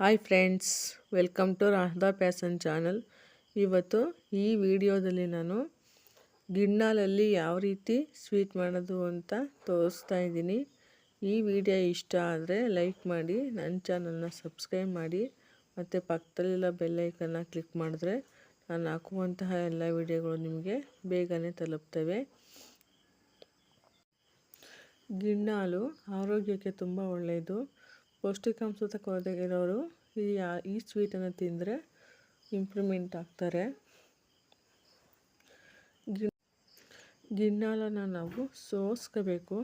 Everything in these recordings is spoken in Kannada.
Hi friends welcome to Radha passion channel ಇವತ್ತು ಈ ವಿಡಿಯೋದಲ್ಲಿ ನಾನು ಗಿಣ್ಣಾಲಲ್ಲಿ ಯಾವ ರೀತಿ ಸ್ವೀಟ್ ಮಾಡೋದು ಅಂತ ತೋರಿಸ್ತಾ ಇದ್ದೀನಿ. ಈ ವಿಡಿಯೋ ಇಷ್ಟ ಆದರೆ ಲೈಕ್ ಮಾಡಿ, ನನ್ನ ಚಾನಲ್ನ ಸಬ್ಸ್ಕ್ರೈಬ್ ಮಾಡಿ, ಮತ್ತು ಪಕ್ಕದಲ್ಲಿಲ್ಲ ಬೆಲ್ಲೈಕನ್ನ ಕ್ಲಿಕ್ ಮಾಡಿದ್ರೆ ನಾನು ಹಾಕುವಂತಹ ಎಲ್ಲ ವಿಡಿಯೋಗಳು ನಿಮಗೆ ಬೇಗನೆ ತಲುಪ್ತವೆ. ಗಿಣ್ಣಾಲು ಆರೋಗ್ಯಕ್ಕೆ ತುಂಬ ಒಳ್ಳೆಯದು. ಪೌಷ್ಟಿಕಾಂಶದ ಕೊರತೆ ಇರೋರು ಈ ಈ ಸ್ವೀಟನ್ನು ತಿಂದರೆ ಇಂಪ್ರೂವ್ಮೆಂಟ್ ಆಗ್ತಾರೆ. ಗಿಣ್ಣಾಲನ್ನು ನಾವು ಸೋಸ್ಕೋಬೇಕು.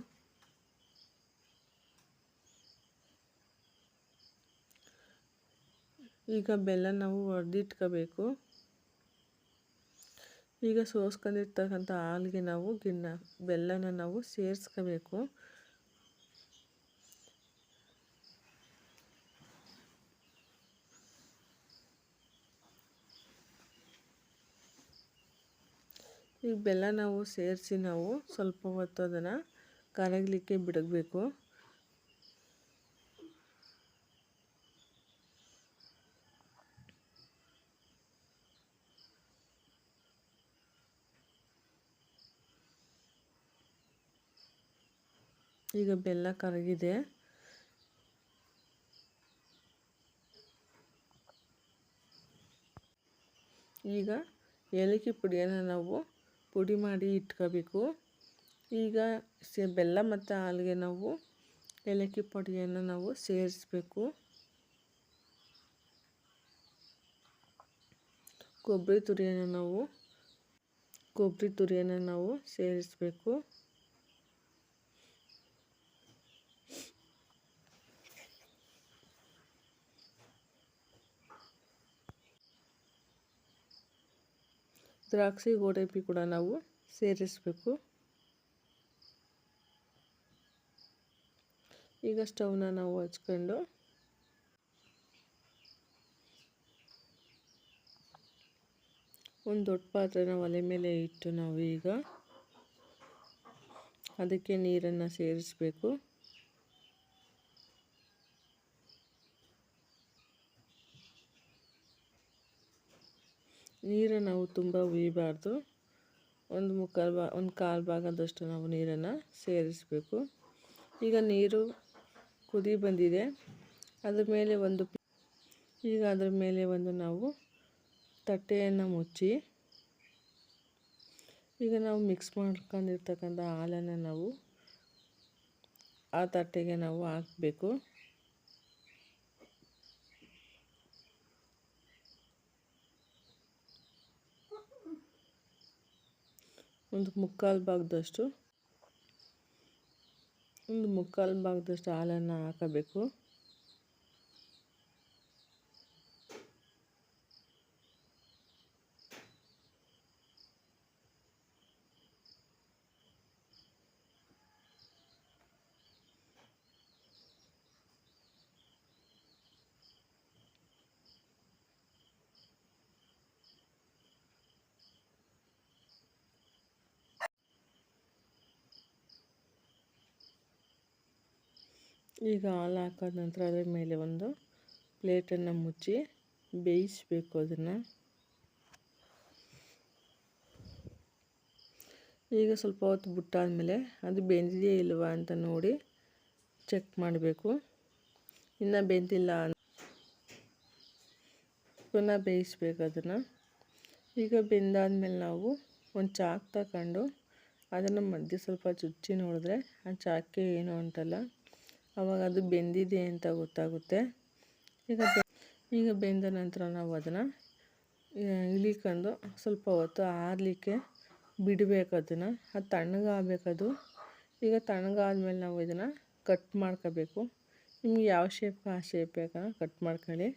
ಈಗ ಬೆಲ್ಲ ನಾವು ಒಡೆದಿಟ್ಕೋಬೇಕು. ಈಗ ಸೋಸ್ಕೊಂಡಿರ್ತಕ್ಕಂಥ ಹಾಲಿಗೆ ನಾವು ಗಿಣ್ಣ, ಬೆಲ್ಲನ ನಾವು ಸೇರಿಸ್ಕೋಬೇಕು. ಈಗ ಬೆಲ್ಲ ನಾವು ಸೇರಿಸಿ ನಾವು ಸ್ವಲ್ಪ ಹೊತ್ತು ಅದನ್ನು ಕರಗಲಿಕ್ಕೆ ಬಿಡಬೇಕು. ಈಗ ಬೆಲ್ಲ ಕರಗಿದೆ. ಈಗ ಏಲಕ್ಕಿ ಪುಡಿಯನ್ನು ನಾವು ಪುಡಿ ಮಾಡಿ ಇಟ್ಕೋಬೇಕು. ಈಗ ಸೆ, ಬೆಲ್ಲ ಮತ್ತು ಹಾಲಿಗೆ ನಾವು ಏಲಕ್ಕಿ ಪುಡಿಯನ್ನು ನಾವು ಸೇರಿಸ್ಬೇಕು. ಕೊಬ್ಬರಿ ತುರಿಯನ್ನು ನಾವು, ಕೊಬ್ಬರಿ ತುರಿಯನ್ನು ನಾವು ಸೇರಿಸಬೇಕು. ದ್ರಾಕ್ಷಿ ಗೋಡಂಬಿ ಕೂಡ ನಾವು ಸೇರಿಸಬೇಕು. ಈಗ ಸ್ಟವ್ನ ನಾವು ಹಚ್ಕೊಂಡು ಒಂದು ದೊಡ್ಡ ಪಾತ್ರೆನ ಒಲೆ ಮೇಲೆ ಇಟ್ಟು ನಾವು ಈಗ ಅದಕ್ಕೆ ನೀರನ್ನು ಸೇರಿಸಬೇಕು. ನೀರು ನಾವು ತುಂಬ ಉಯ್ಯಬಾರ್ದು ಒಂದು ಮುಕ್ಕಾಲು ಬಾ, ಒಂದು ಕಾಲು ಭಾಗದಷ್ಟು ನಾವು ನೀರನ್ನು ಸೇರಿಸಬೇಕು. ಈಗ ನೀರು ಕುದಿ ಬಂದಿದೆ. ಅದ್ರ ಮೇಲೆ ಒಂದು ಈಗ ಅದ್ರ ಮೇಲೆ ಒಂದು ನಾವು ತಟ್ಟೆಯನ್ನು ಮುಚ್ಚಿ, ಈಗ ನಾವು ಮಿಕ್ಸ್ ಮಾಡ್ಕೊಂಡಿರ್ತಕ್ಕಂಥ ಹಾಲನ್ನು ನಾವು ಆ ತಟ್ಟೆಗೆ ನಾವು ಹಾಕಬೇಕು. ಒಂದು ಮುಕ್ಕಾಲು ಭಾಗದಷ್ಟು ಒಂದು ಮುಕ್ಕಾಲು ಭಾಗದಷ್ಟು ಹಾಲನ್ನು ಹಾಕಬೇಕು. ಈಗ ಹಾಲು ಹಾಕಾದ ನಂತರ ಅದರ ಮೇಲೆ ಒಂದು ಪ್ಲೇಟನ್ನು ಮುಚ್ಚಿ ಬೇಯಿಸಬೇಕು ಅದನ್ನು. ಈಗ ಸ್ವಲ್ಪ ಹೊತ್ತು ಬಿಟ್ಟಾದಮೇಲೆ ಅದು ಬೆಂದಿದೆಯೇ ಇಲ್ವ ಅಂತ ನೋಡಿ ಚೆಕ್ ಮಾಡಬೇಕು. ಇನ್ನು ಬೆಂದಿಲ್ಲ ಪುನಃ ಬೇಯಿಸ್ಬೇಕು ಅದನ್ನು. ಈಗ ಬೆಂದಾದ್ಮೇಲೆ ನಾವು ಒಂದು ಚಾಕು ತಗೊಂಡು ಅದನ್ನು ಮಧ್ಯೆ ಸ್ವಲ್ಪ ಚುಚ್ಚಿ ನೋಡಿದ್ರೆ ಆ ಚಾಕೆ ಏನು ಉಂಟಲ್ಲ ಆವಾಗ ಅದು ಬೆಂದಿದೆ ಅಂತ ಗೊತ್ತಾಗುತ್ತೆ. ಈಗ ಈಗ ಬೆಂದ ನಂತರ ನಾವು ಅದನ್ನು ಇಳಿಕೊಂಡು ಸ್ವಲ್ಪ ಹೊತ್ತು ಆರಲಿಕ್ಕೆ ಬಿಡಬೇಕು ಅದನ್ನು. ಅದು ತಣ್ಣಗಾಗಬೇಕದು ಈಗ ತಣ್ಣಗಾದ್ಮೇಲೆ ನಾವು ಇದನ್ನು ಕಟ್ ಮಾಡ್ಕೋಬೇಕು. ನಿಮ್ಗೆ ಯಾವ ಶೇಪ್ ಆ ಶೇಪ್ ಬೇಕನ್ನ ಕಟ್ ಮಾಡ್ಕೊಳ್ಳಿ.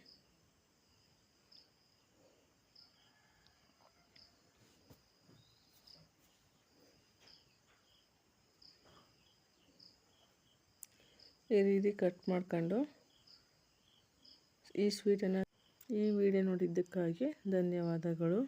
ಈ ರೀತಿ ಕಟ್ ಮಾಡ್ಕೊಂಡು ಈ ಸ್ವೀಟನ್ನು ಈ ವಿಡಿಯೋ ನೋಡಿದ್ದಕ್ಕಾಗಿ ಧನ್ಯವಾದಗಳು.